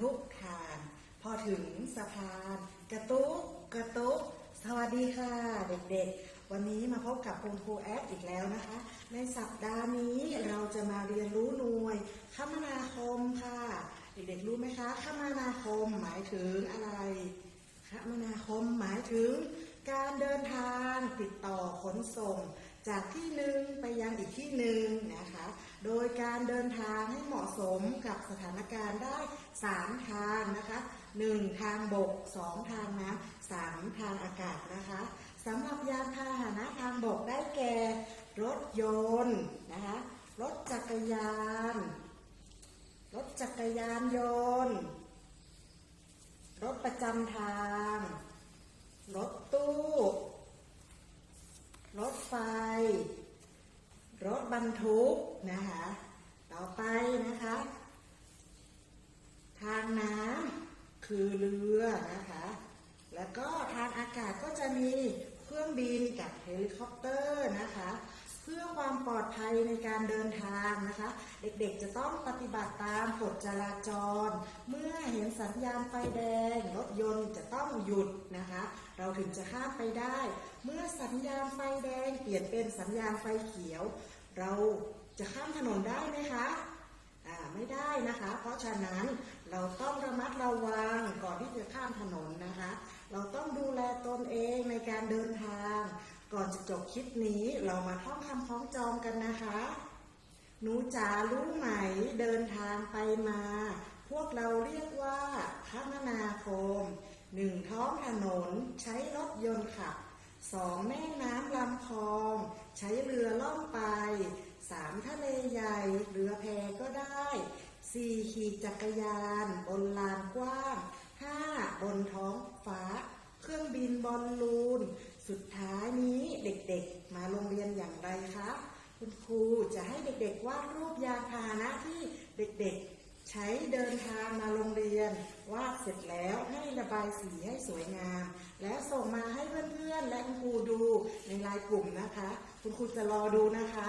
ทุกทาน พอถึงสะพาน กระตุกกระตุกสวัสดีค่ะเด็กๆ วันนี้มาพบกับคุณครูแอดอีกแล้วนะคะ ในสัปดาห์นี้เราจะมาเรียนรู้หน่วยคมนาคมค่ะ เด็กๆรู้ไหมคะคมนาคมหมายถึงอะไรคมนาคมหมายถึงการเดินทางติดต่อขนส่ง จากที่หนึ่งไปยังอีกที่หนึ่ง โดยการเดินทางให้เหมาะสมกับสถานการณ์ได้ 3 ทางนะคะ 1 ทางบก 2 ทางน้ำ3ทางอากาศนะคะสำหรับยานพาหนะทางบกได้แก่ รถยนต์นะคะรถจักรยาน รถจักรยานยนต์ รถประจำทาง รถตู้ รถไฟ รรทุกนะคะ ต่อไปนะคะ ทางน้ำคือเรือนะคะ แล้วก็ทางอากาศก็จะมีเครื่องบินกับเฮลิคอปเตอร์นะคะ เพื่อความปลอดภัยในการเดินทางนะคะ เด็กๆจะต้องปฏิบัติตามกฎจราจร เมื่อเห็นสัญญาณไฟแดง รถยนต์จะต้องหยุดนะคะ เราถึงจะข้ามไปได้ เมื่อสัญญาณไฟแดงเปลี่ยนเป็นสัญญาณไฟเขียว เราจะข้ามถนนได้ไหมคะไม่ได้นะคะ เพราะฉะนั้นเราต้องระมัดระวังก่อนที่จะข้ามถนนนะคะ เราต้องดูแลตนเองในการเดินทาง ก่อนจะจบคลิปนี้เรามาท่องคำคล้องจองกันนะคะ หนูจ๋ารู้ไหมเดินทางไปมา พวกเราเรียกว่าคมนาคมหนึ่งท้องถนนใช้รถยนต์ขับสองแม่น้ำลำคลอง ใช้เรือล่องไป สามทะเลใหญ่เรือแพก็ได้สี่ขี่จักรยาน บนลานกว้างห้าบนท้องฟ้า เครื่องบินบอลลูน สุดท้ายนี้เด็กๆ มาโรงเรียนอย่างไรคะคุณครูจะให้เด็กๆวาดรูปยานพาหนะที่เด็กๆ ใช้เดินทางมาโรงเรียน วาดเสร็จแล้วให้ระบายสีให้สวยงาม แล้วส่งมาให้เพื่อนๆ และคุณครูดูในไลน์กลุ่มนะคะ คุณครูจะรอดูนะคะ